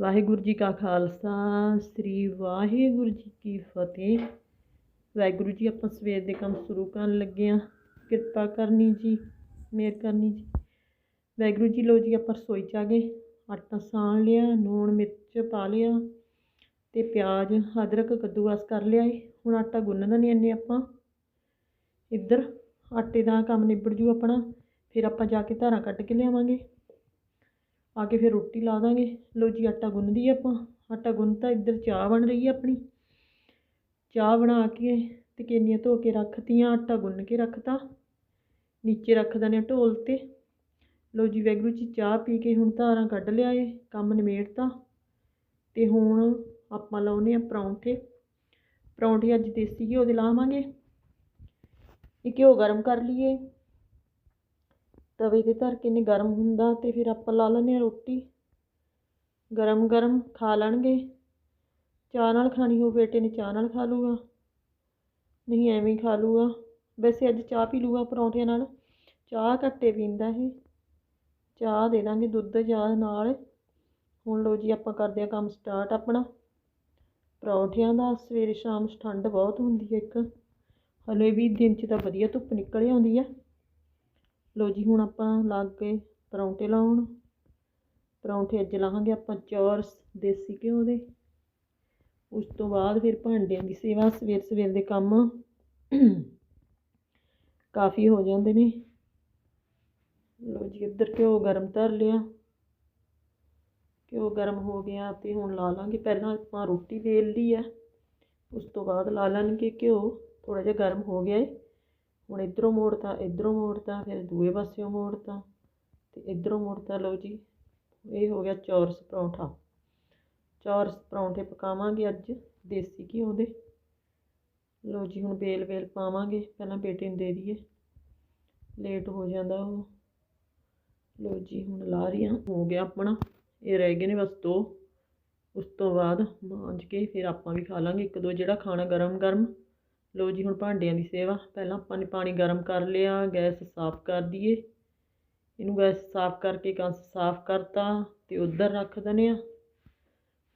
ਵਾਹਿਗੁਰੂ ਜੀ ਕਾ ਖਾਲਸਾ, ਸ੍ਰੀ ਵਾਹਿਗੁਰੂ ਜੀ ਕੀ ਫਤਿਹ। ਵਾਹਿਗੁਰੂ ਜੀ, ਆਪਾਂ ਸਵੇਰ ਦੇ ਕੰਮ ਸ਼ੁਰੂ ਕਰਨ ਲੱਗੇ ਆ ਕਿਰਪਾ ਕਰਨੀ ਜੀ, ਮਿਹਰ ਕਰਨੀ ਜੀ। ਵਾਹਿਗੁਰੂ ਜੀ ਲੋ ਜੀ, ਆਪਾਂ ਰਸੋਈ ਚ ਆ ਗਏ। ਆਟਾ ਸਾਣ ਲਿਆ ਲੂਣ ਮਿਰਚ ਪਾ ਲਿਆ ਤੇ ਪਿਆਜ਼, ਅਦਰਕ, ਕੱਦੂਕਸ ਕਰ ਲਿਆ ਏ। ਹੁਣ ਆਟਾ ਗੁੰਨ ਨਹੀਂ ਨੇ ਆਪਾਂ। ਇੱਧਰ ਆਟੇ ਦਾ ਕੰਮ ਨਿਬੜ ਜੂ ਆਪਣਾ। ਫਿਰ ਆਪਾਂ ਜਾ ਕੇ ਧਾਰਾਂ ਕੱਢ ਕੇ ਲਿਆਵਾਂਗੇ। ਆ ਕੇ ਫਿਰ ਰੋਟੀ ਲਾ ਦਾਂਗੇ। ਲੋ ਜੀ, ਆਟਾ ਗੁੰਨਦੀ ਆਪਾਂ। ਆਟਾ ਗੁੰਨਤਾ, ਇੱਧਰ ਚਾਹ ਬਣ ਰਹੀ ਹੈ ਆਪਣੀ। ਚਾਹ ਬਣਾ ਕੇ ਤੇ ਕੇਨੀਆਂ ਧੋ ਕੇ ਰੱਖਤੀਆਂ, ਆਟਾ ਗੁੰਨ ਕੇ ਰੱਖਤਾ। ਨੀਚੇ ਰੱਖ ਦਨੇ ਢੋਲ ਤੇ। ਲੋ ਜੀ ਵੈਗਰੂ ਜੀ, ਚਾਹ ਪੀ ਕੇ ਹੁਣ ਧਾਰਾਂ ਕੱਢ ਲਿਆ ਏ, ਕੰਮ ਨਿਮੇੜਤਾ ਤੇ ਹੁਣ ਆਪਾਂ ਲਾਉਨੇ ਆ ਪਰੌਂਠੇ। ਪਰੌਂਠੇ ਅੱਜ ਦੇਸੀ ਘਿਓ ਦੇ ਲਾਵਾਂਗੇ। ਇਹ ਘਿਓ ਗਰਮ ਕਰ ਲਈਏ। ਤਵੇ ਤੇ ਧਰ ਕੇ ਨੇ ਗਰਮ ਹੁੰਦਾ ਅਤੇ ਫਿਰ ਆਪਾਂ ਲਾ ਲੈਂਦੇ ਹਾਂ ਰੋਟੀ। ਗਰਮ ਗਰਮ ਖਾ ਲੈਣਗੇ। ਚਾਹ ਨਾਲ ਖਾਣੀ ਹੋਵੇ ਬੇਟੇ ਨੇ ਚਾਹ ਨਾਲ ਖਾ ਲੂਗਾ ਨਹੀਂ, ਐਵੇਂ ਹੀ ਖਾ ਲੂਗਾ ਵੈਸੇ ਅੱਜ ਚਾਹ ਪੀ ਲੂਗਾ ਪਰੌਂਠਿਆਂ ਨਾਲ। ਚਾਹ ਘੱਟੇ ਪੀਂਦਾ ਇਹ। ਚਾਹ ਦੇ ਦਾਂਗੇ ਦੁੱਧ ਚਾਹ ਨਾਲ। ਹੁਣ ਲੋ ਜੀ, ਆਪਾਂ ਕਰਦੇ ਆ ਕੰਮ ਸਟਾਰਟ ਆਪਣਾ। ਪਰੌਂਠਿਆਂ ਦਾ ਸਵੇਰੇ ਸ਼ਾਮ ਠੰਡ ਬਹੁਤ ਹੁੰਦੀ ਹੈ ਇੱਕ। ਹਲੇ ਵੀ ਦਿਨ 'ਚ ਤਾਂ ਵਧੀਆ ਧੁੱਪ ਨਿਕਲ ਆਉਂਦੀ ਆ। ਲਓ ਜੀ, ਹੁਣ ਆਪਾਂ ਲੱਗ ਗਏ ਪਰੌਂਠੇ ਲਾਉਣ। ਪਰੌਂਠੇ ਅੱਜ ਲਾਹਾਂਗੇ ਆਪਾਂ ਚੌਰਸ ਦੇਸੀ ਘਿਓ ਦੇ। ਉਸ ਤੋਂ ਬਾਅਦ ਫਿਰ ਭਾਂਡਿਆਂ ਦੀ ਸੇਵਾ ਸਵੇਰ ਸਵੇਰ ਦੇ ਕੰਮ ਕਾਫੀ ਹੋ ਜਾਂਦੇ ਨੇ। ਲਓ ਜੀ, ਇੱਧਰ ਘਿਓ ਗਰਮ ਧਰ ਲਿਆ। ਘਿਓ ਗਰਮ ਹੋ ਗਿਆ ਤੇ ਹੁਣ ਲਾ ਲਾਂਗੇ। ਪਹਿਲਾਂ ਆਪਾਂ ਰੋਟੀ ਵੇਲ ਲਈ ਆ। ਉਸ ਤੋਂ ਬਾਅਦ ਲਾ ਲਾਂਗੇ ਘਿਓ। ਥੋੜਾ ਜਿਹਾ ਗਰਮ ਹੋ ਗਿਆ ਏ। ਹੁਣ ਇਧਰੋਂ ਮੋੜਤਾ ਇਧਰੋਂ ਮੋੜਤਾ ਫਿਰ ਦੂਏ ਪਾਸਿਓਂ ਮੋੜਤਾ ਤੇ ਇਧਰੋਂ ਮੋੜਤਾ ਲਓ ਜੀ, ਇਹ ਹੋ ਗਿਆ ਚੌਰਸ ਪਰੌਂਠਾ। ਚੌਰਸ ਪਰੌਂਠੇ ਪਕਾਵਾਂਗੇ ਅੱਜ, ਦੇਸੀ ਘਿਓ ਦੇ ਲਓ ਜੀ, ਹੁਣ ਬੇਲ ਬੇਲ ਪਾਵਾਂਗੇ, ਪਹਿਲਾਂ ਬੇਟੇ ਨੂੰ ਦੇ ਦਈਏ। ਲੇਟ ਹੋ ਜਾਂਦਾ ਉਹ। ਲਓ ਜੀ, ਹੁਣ ਲਾ ਰਹੀ ਹਾਂ। ਹੋ ਗਿਆ ਆਪਣਾ, ਇਹ ਰਹਿ ਗਏ ਨੇ ਬਸ ਦੋ। ਉਸ ਤੋਂ ਬਾਅਦ ਮਾਂਜ ਕੇ ਫਿਰ ਆਪਾਂ ਵੀ ਖਾ ਲਾਂਗੇ। ਇੱਕ ਦੋ ਜਿਹੜਾ ਖਾਣਾ ਗਰਮ ਗਰਮ ਲੋ ਜੀ, ਹੁਣ ਭਾਂਡਿਆਂ ਦੀ ਸੇਵਾ। ਪਹਿਲਾਂ ਆਪਾਂ ਨੇ ਪਾਣੀ ਗਰਮ ਕਰ ਲਿਆ, ਗੈਸ ਸਾਫ਼ ਕਰ ਦਈਏ। ਇਹਨੂੰ ਗੈਸ ਸਾਫ਼ ਕਰਕੇ ਕੰਸ ਸਾਫ਼ ਕਰਤਾ ਤੇ ਉਧਰ ਰੱਖ ਦਨੇ ਆ।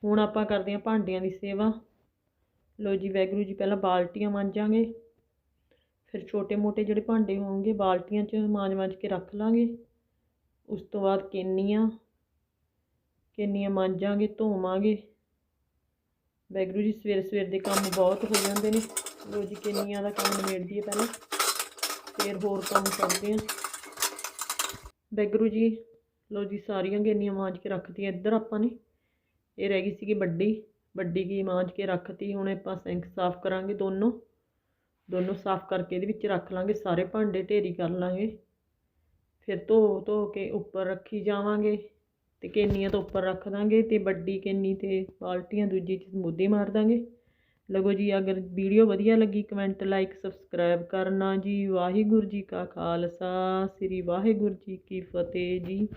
ਹੁਣ ਆਪਾਂ ਕਰਦੇ ਆ ਭਾਂਡਿਆਂ ਦੀ ਸੇਵਾ। ਲੋ ਜੀ ਵੈਗਰੂ ਜੀ, ਪਹਿਲਾਂ ਬਾਲਟੀਆਂ ਮਾਂਜਾਂਗੇ। ਫਿਰ ਛੋਟੇ ਮੋਟੇ ਜਿਹੜੇ ਭਾਂਡੇ ਹੋਣਗੇ, ਬਾਲਟੀਆਂ 'ਚ ਮਾਂਜ ਮਾਂਜ ਕੇ ਰੱਖ ਲਾਂਗੇ। ਉਸ ਤੋਂ ਬਾਅਦ ਕੇਨੀਆਂ ਕੇਨੀਆਂ ਮਾਂਜਾਂਗੇ, ਧੋਵਾਂਗੇ। ਵੈਗਰੂ ਜੀ ਸਵੇਰ ਸਵੇਰ ਦੇ ਕੰਮ ਬਹੁਤ ਹੋ ਜਾਂਦੇ ਨੇ। ਲੋ ਜੀ, ਕਿੰਨੀਆਂ ਦਾ ਕੰਮ ਨਿਬੇੜ ਦਈਏ ਪਹਿਲਾਂ। ਫਿਰ ਹੋਰ ਕੰਮ ਕਰਦੇ ਹਾਂ ਵੈਗਰੂ ਜੀ ਲੋ ਜੀ, ਸਾਰੀਆਂ ਗੇਨੀਆਂ ਮਾਂਜ ਕੇ ਰੱਖਤੀਆਂ ਇੱਧਰ ਆਪਾਂ ਨੇ। ਇਹ ਰਹਿ ਗਈ ਸੀਗੀ ਵੱਡੀ। ਵੱਡੀ ਕੀ ਮਾਂਜ ਕੇ ਰੱਖਤੀ, ਹੁਣ ਆਪਾਂ ਸਿੰਕ ਸਾਫ਼ ਕਰਾਂਗੇ ਦੋਨੋਂ। ਦੋਨੋਂ ਸਾਫ਼ ਕਰਕੇ ਇਹਦੇ ਵਿੱਚ ਰੱਖ ਲਾਂਗੇ, ਸਾਰੇ ਭਾਂਡੇ ਢੇਰੀ ਕਰ ਲਾਂਗੇ। ਫਿਰ ਧੋ ਧੋ ਕੇ ਉੱਪਰ ਰੱਖੀ ਜਾਵਾਂਗੇ ਤੇ ਕੇਨੀਆਂ ਤੋਂ ਉੱਪਰ ਰੱਖ ਦਾਂਗੇ ਤੇ ਵੱਡੀ ਕੇਨੀ ਤੇ ਬਾਲਟੀਆਂ ਦੂਜੀ ਚ ਮੁੱਦੀ ਮਾਰ ਦਾਂਗੇ। ਲਗੋ ਜੀ, ਅਗਰ ਵੀਡੀਓ ਵਧੀਆ ਲੱਗੀ ਕਮੈਂਟ ਲਾਈਕ ਸਬਸਕ੍ਰਾਈਬ ਕਰਨਾ ਜੀ। ਵਾਹਿਗੁਰੂ ਜੀ ਕਾ ਖਾਲਸਾ, ਸ੍ਰੀ ਵਾਹਿਗੁਰੂ ਜੀ ਕੀ ਫਤਿਹ ਜੀ।